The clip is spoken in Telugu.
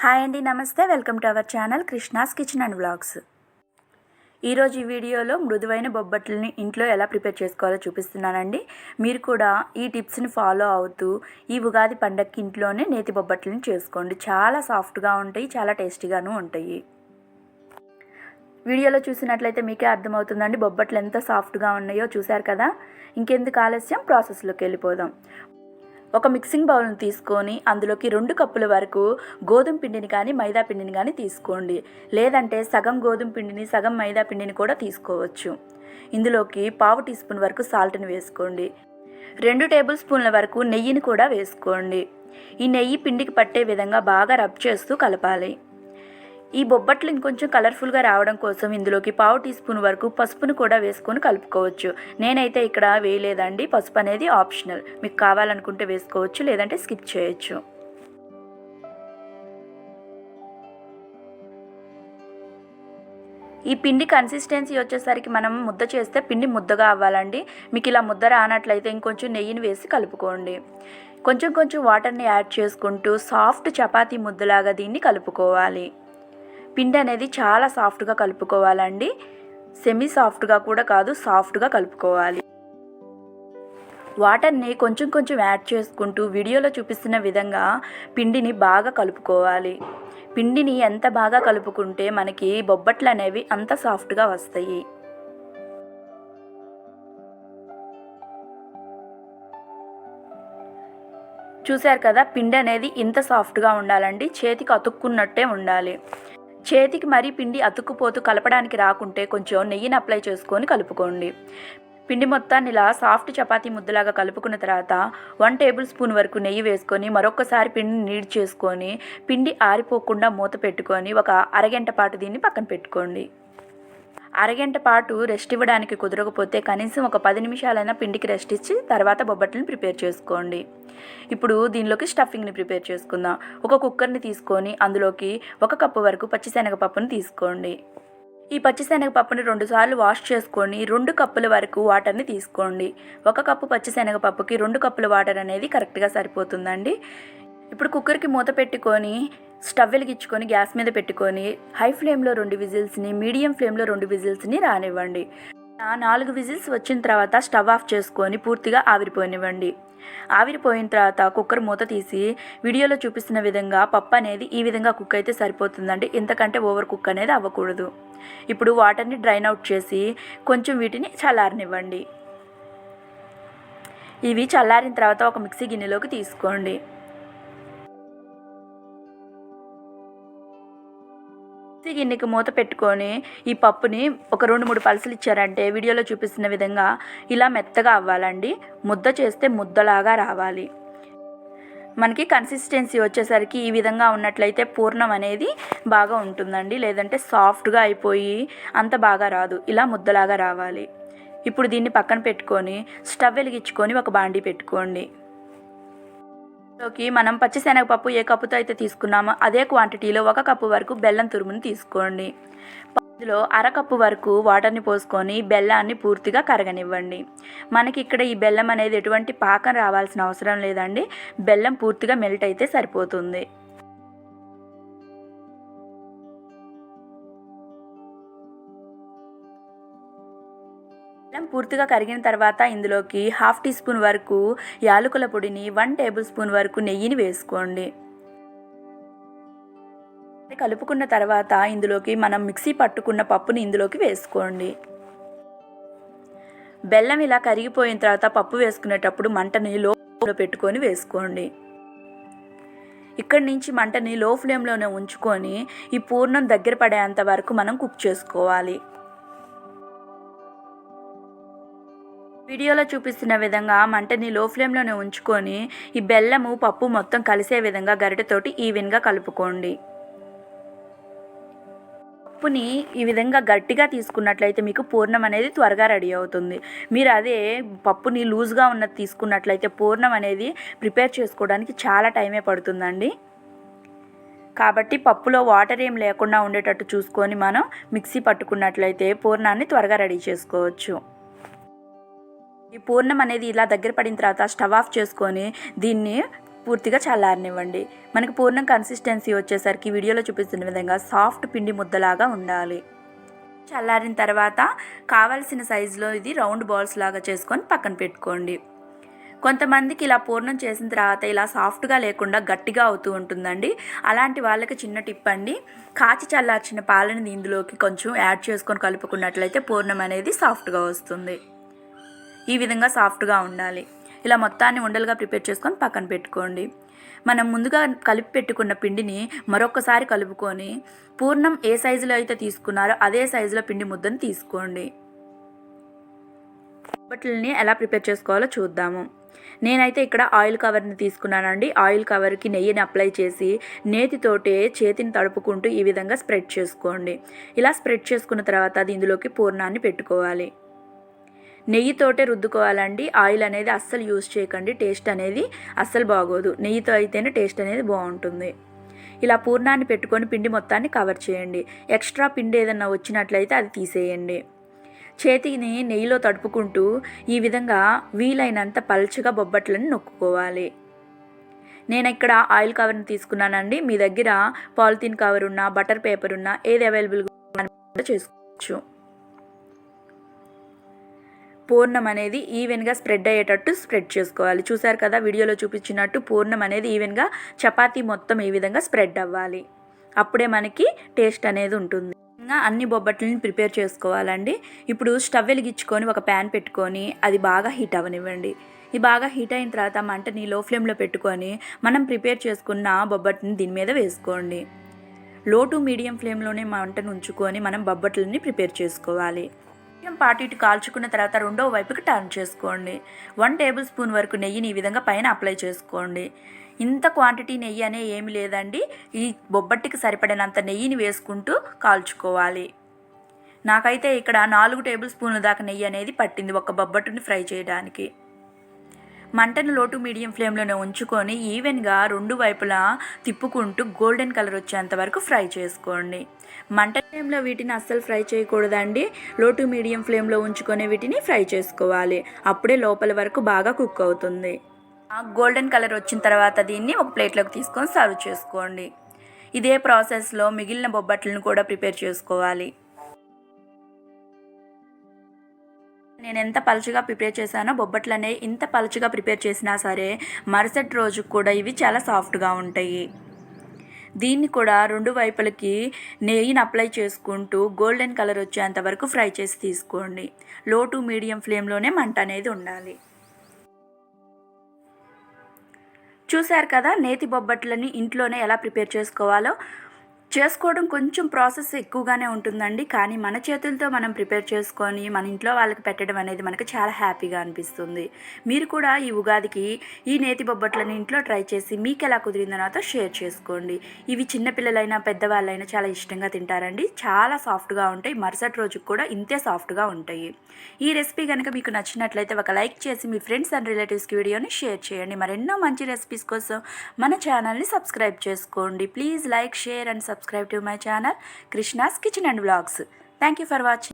హాయ్ అండి నమస్తే welcome to our channel Krishna's kitchen and vlogs ఈరోజు ఈ వీడియోలో మృదువైన బొబ్బట్లని ఇంట్లో ఎలా ప్రిపేర్ చేసుకోవాలో చూపిస్తున్నానండి మీరు కూడా ఈ టిప్స్ని ఫాలో అవుతూ ఈ ఉగాది పండక్కి ఇంట్లోనే నేతి బొబ్బట్లని చేసుకోండి చాలా సాఫ్ట్గా ఉంటాయి చాలా టేస్టీగాను ఉంటాయి వీడియోలో చూసినట్లయితే మీకే అర్థమవుతుందండి బొబ్బట్లు ఎంత సాఫ్ట్గా ఉన్నాయో చూశారు కదా ఇంకెందుకు ఆలస్యం ప్రాసెస్లోకి వెళ్ళిపోదాం ఒక మిక్సింగ్ బౌల్ని తీసుకొని అందులోకి రెండు కప్పుల వరకు గోధుమ పిండిని కానీ మైదా పిండిని కానీ తీసుకోండి లేదంటే సగం గోధుమ పిండిని సగం మైదా పిండిని కూడా తీసుకోవచ్చు ఇందులోకి పావు టీ స్పూన్ వరకు సాల్ట్ని వేసుకోండి రెండు టేబుల్ స్పూన్ల వరకు నెయ్యిని కూడా వేసుకోండి ఈ నెయ్యి పిండికి పట్టే విధంగా బాగా రబ్ చేస్తూ కలపాలి ఈ బొబ్బట్లు ఇంకొంచెం కలర్ఫుల్గా రావడం కోసం ఇందులోకి పావు టీ స్పూన్ వరకు పసుపును కూడా వేసుకొని కలుపుకోవచ్చు నేనైతే ఇక్కడ వేయలేదండి పసుపు అనేది ఆప్షనల్ మీకు కావాలనుకుంటే వేసుకోవచ్చు లేదంటే స్కిప్ చేయొచ్చు ఈ పిండి కన్సిస్టెన్సీ వచ్చేసరికి మనం ముద్ద చేస్తే పిండి ముద్దగా అవ్వాలండి మీకు ఇలా ముద్ద రానట్లయితే ఇంకొంచెం నెయ్యిని వేసి కలుపుకోండి కొంచెం కొంచెం వాటర్ని యాడ్ చేసుకుంటూ సాఫ్ట్ చపాతీ ముద్దలాగా దీన్ని కలుపుకోవాలి పిండి అనేది చాలా సాఫ్ట్గా కలుపుకోవాలండి సెమీ సాఫ్ట్గా కూడా కాదు సాఫ్ట్గా కలుపుకోవాలి వాటర్ని కొంచెం కొంచెం యాడ్ చేసుకుంటూ వీడియోలో చూపిస్తున్న విధంగా పిండిని బాగా కలుపుకోవాలి పిండిని ఎంత బాగా కలుపుకుంటే మనకి బొబ్బట్లు అనేవి అంత సాఫ్ట్గా వస్తాయి చూశారు కదా పిండి అనేది ఇంత సాఫ్ట్గా ఉండాలండి చేతికి అతుక్కున్నట్టే ఉండాలి చేతికి మరీ పిండి అతుక్కుపోతూ కలపడానికి రాకుంటే కొంచెం నెయ్యిని అప్లై చేసుకొని కలుపుకోండి పిండి మొత్తాన్ని ఇలా సాఫ్ట్ చపాతీ ముద్దలాగా కలుపుకున్న తర్వాత వన్ టేబుల్ స్పూన్ వరకు నెయ్యి వేసుకొని మరొకసారి పిండిని నీడ్ చేసుకొని పిండి ఆరిపోకుండా మూత పెట్టుకొని ఒక అరగంట పాటు దీన్ని పక్కన పెట్టుకోండి అరగంట పాటు రెస్ట్ ఇవ్వడానికి కుదరకపోతే కనీసం ఒక పది నిమిషాలైనా పిండికి రెస్ట్ ఇచ్చి తర్వాత బొబ్బట్లను ప్రిపేర్ చేసుకోండి ఇప్పుడు దీనిలోకి స్టఫింగ్ని ప్రిపేర్ చేసుకుందాం ఒక కుక్కర్ని తీసుకొని అందులోకి ఒక కప్పు వరకు పచ్చిశనగపప్పును తీసుకోండి ఈ పచ్చిశనగపప్పుని రెండుసార్లు వాష్ చేసుకొని రెండు కప్పుల వరకు వాటర్ని తీసుకోండి ఒక కప్పు పచ్చిశనగపప్పుకి రెండు కప్పుల వాటర్ అనేది కరెక్ట్గా సరిపోతుందండి ఇప్పుడు కుక్కర్కి మూత పెట్టుకొని స్టవ్ వెలిగించుకొని గ్యాస్ మీద పెట్టుకొని హై ఫ్లేమ్లో రెండు విజిల్స్ని మీడియం ఫ్లేమ్లో రెండు విజిల్స్ని రానివ్వండి నాలుగు విజిల్స్ వచ్చిన తర్వాత స్టవ్ ఆఫ్ చేసుకొని పూర్తిగా ఆవిరిపోనివ్వండి ఆవిరిపోయిన తర్వాత కుక్కర్ మూత తీసి వీడియోలో చూపిస్తున్న విధంగా పప్పు అనేది ఈ విధంగా కుక్ అయితే సరిపోతుందండి ఇంతకంటే ఓవర్ కుక్ అనేది అవ్వకూడదు ఇప్పుడు వాటర్ని డ్రైన్ అవుట్ చేసి కొంచెం వీటిని చల్లారనివ్వండి ఇవి చల్లారిన తర్వాత ఒక మిక్సీ గిన్నెలోకి తీసుకోండి గిన్నెకి మూత పెట్టుకొని ఈ పప్పుని ఒక రెండు మూడు పలుసులు ఇచ్చారంటే వీడియోలో చూపిస్తున్న విధంగా ఇలా మెత్తగా అవ్వాలండి ముద్ద చేస్తే ముద్దలాగా రావాలి మనకి కన్సిస్టెన్సీ వచ్చేసరికి ఈ విధంగా ఉన్నట్లయితే పూర్ణం అనేది బాగా ఉంటుందండి లేదంటే సాఫ్ట్గా అయిపోయి అంత బాగా రాదు ఇలా ముద్దలాగా రావాలి ఇప్పుడు దీన్ని పక్కన పెట్టుకొని స్టవ్ వెలిగించుకొని ఒక బాండీ పెట్టుకోండి లోకి మనం పచ్చిశనగపప్పు ఏ కప్పుతో అయితే తీసుకున్నామో అదే క్వాంటిటీలో ఒక కప్పు వరకు బెల్లం తురుముని తీసుకోండి ఇందులో అరకప్పు వరకు వాటర్ని పోసుకొని బెల్లాన్ని పూర్తిగా కరగనివ్వండి మనకి ఇక్కడ ఈ బెల్లం అనేది ఎటువంటి పాకం రావాల్సిన అవసరం లేదండి బెల్లం పూర్తిగా మెల్ట్ అయితే సరిపోతుంది బెల్లం పూర్తిగా కరిగిన తర్వాత ఇందులోకి హాఫ్ టీ స్పూన్ వరకు యాలకుల పొడిని వన్ టేబుల్ స్పూన్ వరకు నెయ్యిని వేసుకోండి కలుపుకున్న తర్వాత ఇందులోకి మనం మిక్సీ పట్టుకున్న పప్పుని ఇందులోకి వేసుకోండి బెల్లం ఇలా కరిగిపోయిన తర్వాత పప్పు వేసుకునేటప్పుడు మంటని లో పెట్టుకొని వేసుకోండి ఇక్కడి నుంచి మంటని లో ఫ్లేమ్లోనే ఉంచుకొని ఈ పూర్ణం దగ్గర పడేంత వరకు మనం కుక్ చేసుకోవాలి వీడియోలో చూపిస్తున్న విధంగా మంటని లో ఫ్లేమ్లోనే ఉంచుకొని ఈ బెల్లము పప్పు మొత్తం కలిసే విధంగా గరిటెతోటి ఈవెన్గా కలుపుకోండి పప్పుని ఈ విధంగా గట్టిగా తీసుకున్నట్లయితే మీకు పూర్ణం అనేది త్వరగా రెడీ అవుతుంది మీరు అదే పప్పుని లూజ్గా ఉన్నది తీసుకున్నట్లయితే పూర్ణం అనేది ప్రిపేర్ చేసుకోవడానికి చాలా టైమే పడుతుందండి కాబట్టి పప్పులో వాటర్ ఏం లేకుండా ఉండేటట్టు చూసుకొని మనం మిక్సీ పట్టుకున్నట్లయితే పూర్ణాన్ని త్వరగా రెడీ చేసుకోవచ్చు ఈ పూర్ణం అనేది ఇలా దగ్గర పడిన తర్వాత స్టవ్ ఆఫ్ చేసుకొని దీన్ని పూర్తిగా చల్లారనివ్వండి మనకి పూర్ణం కన్సిస్టెన్సీ వచ్చేసరికి వీడియోలో చూపిస్తున్న విధంగా సాఫ్ట్ పిండి ముద్దలాగా ఉండాలి చల్లారిన తర్వాత కావలసిన సైజులో ఇది రౌండ్ బాల్స్ లాగా చేసుకొని పక్కన పెట్టుకోండి కొంతమందికి ఇలా పూర్ణం చేసిన తర్వాత ఇలా సాఫ్ట్గా లేకుండా గట్టిగా అవుతూ ఉంటుందండి అలాంటి వాళ్ళకి చిన్న టిప్ అండి కాచి చల్లార్చిన పాలను ఇందులోకి కొంచెం యాడ్ చేసుకొని కలుపుకున్నట్లయితే పూర్ణం అనేది సాఫ్ట్గా వస్తుంది ఈ విధంగా సాఫ్ట్గా ఉండాలి ఇలా మొత్తాన్ని ఉండలుగా ప్రిపేర్ చేసుకొని పక్కన పెట్టుకోండి మనం ముందుగా కలిపి పెట్టుకున్న పిండిని మరొకసారి కలుపుకొని పూర్ణం ఏ సైజులో అయితే తీసుకున్నారో అదే సైజులో పిండి ముద్దను తీసుకోండి బట్టలని ఎలా ప్రిపేర్ చేసుకోవాలో చూద్దాము నేనైతే ఇక్కడ ఆయిల్ కవర్ని తీసుకున్నానండి ఆయిల్ కవర్కి నెయ్యిని అప్లై చేసి నేతితోటే చేతిని తడుపుకుంటూ ఈ విధంగా స్ప్రెడ్ చేసుకోండి ఇలా స్ప్రెడ్ చేసుకున్న తర్వాత అది ఇందులోకి పూర్ణాన్ని పెట్టుకోవాలి నెయ్యితోటే రుద్దుకోవాలండి ఆయిల్ అనేది అస్సలు యూజ్ చేయకండి టేస్ట్ అనేది అస్సలు బాగోదు నెయ్యితో అయితేనే టేస్ట్ అనేది బాగుంటుంది ఇలా పూర్ణాన్ని పెట్టుకొని పిండి మొత్తాన్ని కవర్ చేయండి ఎక్స్ట్రా పిండి ఏదన్నా వచ్చినట్లయితే అది తీసేయండి చేతిని నెయ్యిలో తడుపుకుంటూ ఈ విధంగా వీలైనంత పల్చగా బొబ్బట్లను నొక్కుకోవాలి నేను ఇక్కడ ఆయిల్ కవర్ని తీసుకున్నానండి మీ దగ్గర పాలిథిన్ కవర్ ఉన్నా బటర్ పేపర్ ఉన్న ఏది అవైలబుల్గా చేసుకోవచ్చు పూర్ణం అనేది ఈవెన్గా స్ప్రెడ్ అయ్యేటట్టు స్ప్రెడ్ చేసుకోవాలి చూసారు కదా వీడియోలో చూపించినట్టు పూర్ణం అనేది ఈవెన్గా చపాతీ మొత్తం ఈ విధంగా స్ప్రెడ్ అవ్వాలి అప్పుడే మనకి టేస్ట్ అనేది ఉంటుంది అన్ని బొబ్బట్లని ప్రిపేర్ చేసుకోవాలండి ఇప్పుడు స్టవ్ వెలిగించుకొని ఒక ప్యాన్ పెట్టుకొని అది బాగా హీట్ అవ్వనివ్వండి ఇది బాగా హీట్ అయిన తర్వాత మంటని లో ఫ్లేమ్లో పెట్టుకొని మనం ప్రిపేర్ చేసుకున్న బొబ్బట్ని దీని మీద వేసుకోండి లో టు మీడియం ఫ్లేమ్లోనే మంటను ఉంచుకొని మనం బొబ్బట్లని ప్రిపేర్ చేసుకోవాలి మొత్తం పాటు ఇటు కాల్చుకున్న తర్వాత రెండో వైపుకి టర్న్ చేసుకోండి వన్ టేబుల్ స్పూన్ వరకు నెయ్యిని ఈ విధంగా పైన అప్లై చేసుకోండి ఇంత క్వాంటిటీ నెయ్యి అనే ఏమి లేదండి ఈ బొబ్బట్టికి సరిపడినంత నెయ్యిని వేసుకుంటూ కాల్చుకోవాలి నాకైతే ఇక్కడ నాలుగు టేబుల్ స్పూన్ల దాకా నెయ్యి అనేది పట్టింది ఒక బొబ్బట్టుని ఫ్రై చేయడానికి మంటను లోటు మీడియం ఫ్లేమ్లోనే ఉంచుకొని ఈవెన్గా రెండు వైపులా తిప్పుకుంటూ గోల్డెన్ కలర్ వచ్చేంత వరకు ఫ్రై చేసుకోండి మంట ఫ్లేమ్లో వీటిని అస్సలు ఫ్రై చేయకూడదండి లోటు మీడియం ఫ్లేమ్లో ఉంచుకొని వీటిని ఫ్రై చేసుకోవాలి అప్పుడే లోపల వరకు బాగా కుక్ అవుతుంది గోల్డెన్ కలర్ వచ్చిన తర్వాత దీన్ని ఒక ప్లేట్లోకి తీసుకొని సర్వ్ చేసుకోండి ఇదే ప్రాసెస్లో మిగిలిన బొబ్బట్లను కూడా ప్రిపేర్ చేసుకోవాలి నేను ఎంత పలుచగా ప్రిపేర్ చేశానో బొబ్బట్లనే ఇంత పలుచగా ప్రిపేర్ చేసినా సరే మరుసటి రోజు కూడా ఇవి చాలా సాఫ్ట్గా ఉంటాయి దీన్ని కూడా రెండు వైపులకి నెయ్యిని అప్లై చేసుకుంటూ గోల్డెన్ కలర్ వచ్చేంత వరకు ఫ్రై చేసి తీసుకోండి లో టు మీడియం ఫ్లేమ్లోనే మంట అనేది ఉండాలి చూశారు కదా నేతి బొబ్బట్లని ఇంట్లోనే ఎలా ప్రిపేర్ చేసుకోవాలో చేసుకోవడం కొంచెం ప్రాసెస్ ఎక్కువగానే ఉంటుందండి కానీ మన చేతులతో మనం ప్రిపేర్ చేసుకొని మన ఇంట్లో వాళ్ళకి పెట్టడం అనేది మనకు చాలా హ్యాపీగా అనిపిస్తుంది మీరు కూడా ఈ ఉగాదికి ఈ నేతి బొబ్బట్లను ఇంట్లో ట్రై చేసి మీకు ఎలా కుదిరిందో నాతో షేర్ చేసుకోండి ఇవి చిన్నపిల్లలైనా పెద్దవాళ్ళైనా చాలా ఇష్టంగా తింటారండి చాలా సాఫ్ట్గా ఉంటాయి మరుసటి రోజుకు కూడా ఇంతే సాఫ్ట్గా ఉంటాయి ఈ రెసిపీ కనుక మీకు నచ్చినట్లయితే ఒక లైక్ చేసి మీ ఫ్రెండ్స్ అండ్ రిలేటివ్స్కి వీడియోని షేర్ చేయండి మరెన్నో మంచి రెసిపీస్ కోసం మన ఛానల్ని సబ్స్క్రైబ్ చేసుకోండి please like share and subscribe Subscribe to my channel Krishna's Kitchen and Vlogs. Thank you for watching.